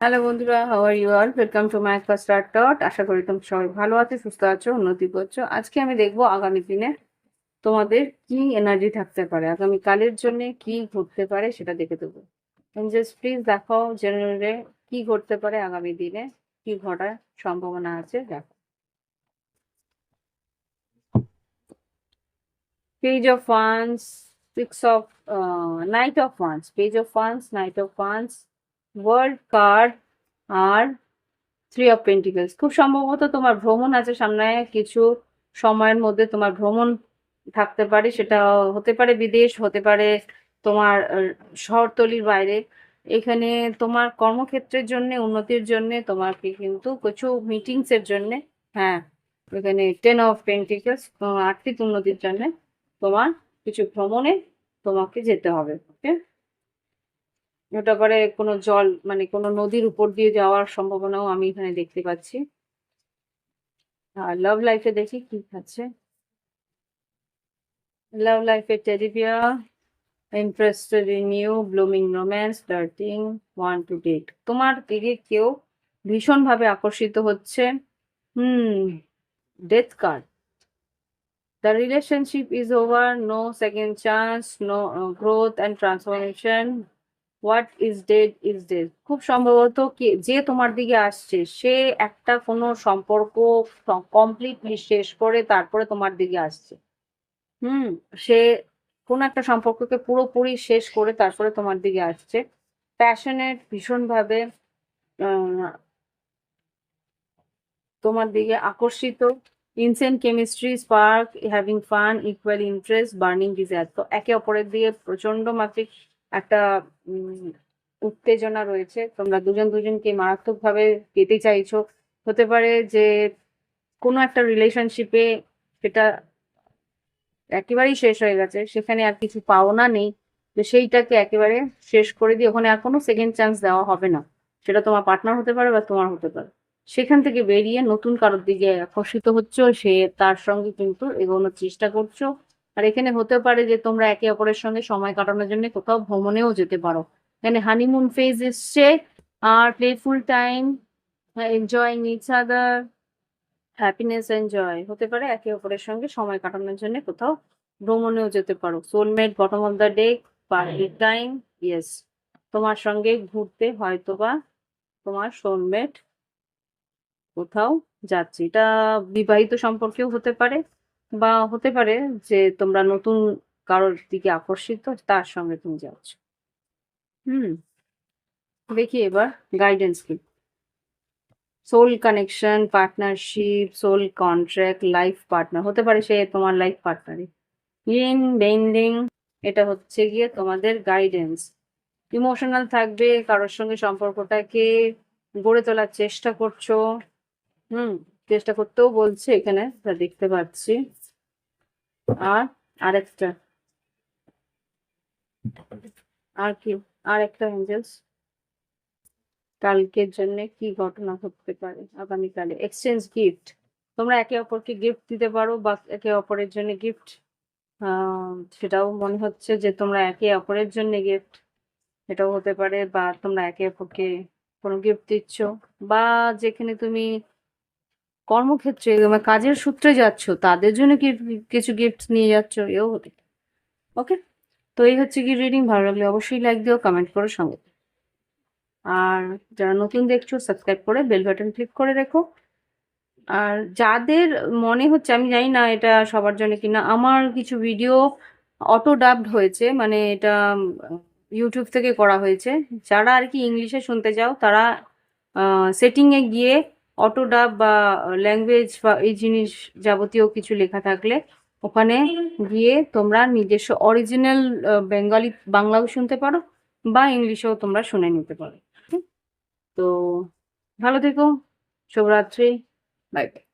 Hello বন্ধুরা how are you all welcome to my first dot আশা করি তুমি সবাই ভালো আছো, সুস্থ আছো, উন্নতি করছ। আজকে আমি দেখব আগামী দিনে তোমাদের কি এনার্জি থাকতে পারে। আগামী কালের জন্য কি ঘটতে পারে সেটা দেখে দেবো। জাস্ট প্লিজ দেখাও জেনারেলে কি ঘটতে পারে আগামী দিনে, কি ঘটার সম্ভাবনা আছে, দেখো। Page of wands six of knight of wands page of wands knight of wands world card R three of pentacles খুব সম্ভবত তোমার ভ্রমণ আছে সামনে, কিছু সময়ের মধ্যে তোমার ভ্রমণ থাকতে পারে, সেটা হতে পারে বিদেশ, হতে পারে তোমার শহরতলির বাইরে। এখানে তোমার কর্মক্ষেত্রের জন্য, উন্নতির জন্য তোমাকে কিন্তু কিছু মিটিংস এর জন্য হ্যাঁ এখানে টেন অফ পেন্টিকলস আর্থিক উন্নতির জন্য তোমার কিছু ভ্রমণে তোমাকে যেতে হবে ওকে ওটা করে কোনো জল মানে কোনো নদীর উপর দিয়ে যাওয়ার সম্ভাবনাও আমি এখানে দেখতে পাচ্ছি। আর লাভ লাইফে দেখি কি খাচ্ছে লাভ লাইফে টেরিবিয়া interested in you blooming romance flirting one two date তোমার দিকে কেউ ভীষণভাবে আকর্ষিত হচ্ছে। হুম death card relationship is over, no second chance, no uh, growth and transformation. What is dead is dead. খুব সম্ভবত যে তোমার দিকে আসছে, সে একটা কোনো সম্পর্ক কমপ্লিটলি শেষ করে তারপরে তোমার দিকে আসছে। হুম, সে কোনো একটা সম্পর্ককে পুরোপুরি শেষ করে তারপরে তোমার দিকে আসছে। প্যাশনেট ভীষণভাবে তোমার দিকে আকর্ষিত। Intense chemistry spark having fun equal interest burning desire তো একে অপরের দিয়ে প্রচণ্ড মাফিক একটা উত্তেজনা রয়েছে। তোমরা দুজন দুজনকে মারাত্মকভাবে পেতে চাইছো। হতে পারে যে কোনো একটা রিলেশনশিপে সেটা একেবারেই শেষ হয়ে গেছে, সেখানে আর কিছু পাওনা নেই। তো সেইটাকে একেবারে শেষ করে দিয়ে ওখানে আর কোনো সেকেন্ড চান্স দেওয়া হবে না। সেটা তোমার পার্টনার হতে পারে বা তোমার হতে পারে। সেখান থেকে বেরিয়ে নতুন কারোর দিকে আকর্ষিত হচ্ছ, সে তার সঙ্গে কিন্তু এগোনোর চেষ্টা করছ। আর এখানে হতে পারে যে তোমরা একে অপরের সঙ্গে সময় কাটানোর জন্য কোথাও ভ্রমণেও যেতে পারো। এখানে হানিমুন ফেজ এসছে, আর playful time enjoying each other happiness enjoy হতে পারে একে অপরের সঙ্গে সময় কাটানোর জন্য কোথাও ভ্রমণেও যেতে পারো। Soulmate bottom of the day party time yes তোমার সঙ্গে ঘুরতে হয়তোবা তোমার সোলমেট কোথাও যাচ্ছে। এটা বিবাহিত সম্পর্কেও হতে পারে। বা হতে পারে যে তোমরা নতুন কারোর দিকে আকর্ষিত, তার সঙ্গে তুমি যাচ্ছ। হুম, দেখি এবার গাইডেন্স কি। Soul connection partnership soul contract life partner হতে পারে সে তোমার লাইফ পার্টনারই ইন বেন্ডিং এটা হচ্ছে গিয়ে তোমাদের গাইডেন্স ইমোশনাল থাকবে, কারোর সঙ্গে সম্পর্কটাকে গড়ে তোলার চেষ্টা করছ। হুম চেষ্টা করতেও বলছে, এখানে দেখতে পাচ্ছি। আর আরেকটা। আর কি আর একটা এঞ্জেলস কালকের জন্য কি ঘটনা ঘটতে পারে, আগামীকালে। এক্সচেঞ্জ গিফট তোমরা একে অপরকে গিফট দিতে পারো বা একে অপরের জন্য গিফট সেটাও মনে হচ্ছে যে তোমরা একে অপরের জন্য গিফট এটাও হতে পারে বা তোমরা একে অপরকে কোনো গিফট দিচ্ছ। বা যেখানে তুমি কর্মক্ষেত্রে মানে কাজের সূত্রে যাচ্ছ, তাদের জন্য কি কিছু গিফট নিয়ে যাচ্ছ? এও হতে ওকে তো এই হচ্ছে কি রিডিং ভালো লাগলে অবশ্যই লাইক দিও কমেন্ট করো সঙ্গে। আর যারা নতুন দেখছ সাবস্ক্রাইব করে বেল বাটন ক্লিক করে রেখো। আর যাদের মনে হচ্ছে, আমি জানি না এটা সবার জন্য কিনা, আমার কিছু ভিডিও অটো ডাবড হয়েছে মানে এটা ইউটিউব থেকে করা হয়েছে। যারা আর কি ইংলিশে শুনতে চাও, তারা সেটিংয়ে গিয়ে অটো ডাব বা ল্যাঙ্গুয়েজ বা এই জিনিস যাবতীয় কিছু লেখা থাকলে ওখানে গিয়ে তোমরা নিজস্ব অরিজিনাল বেঙ্গলি বাংলাও শুনতে পারো বা ইংলিশেও তোমরা শুনে নিতে পারো। তো ভালো থেকো, শুভরাত্রি বাই বাই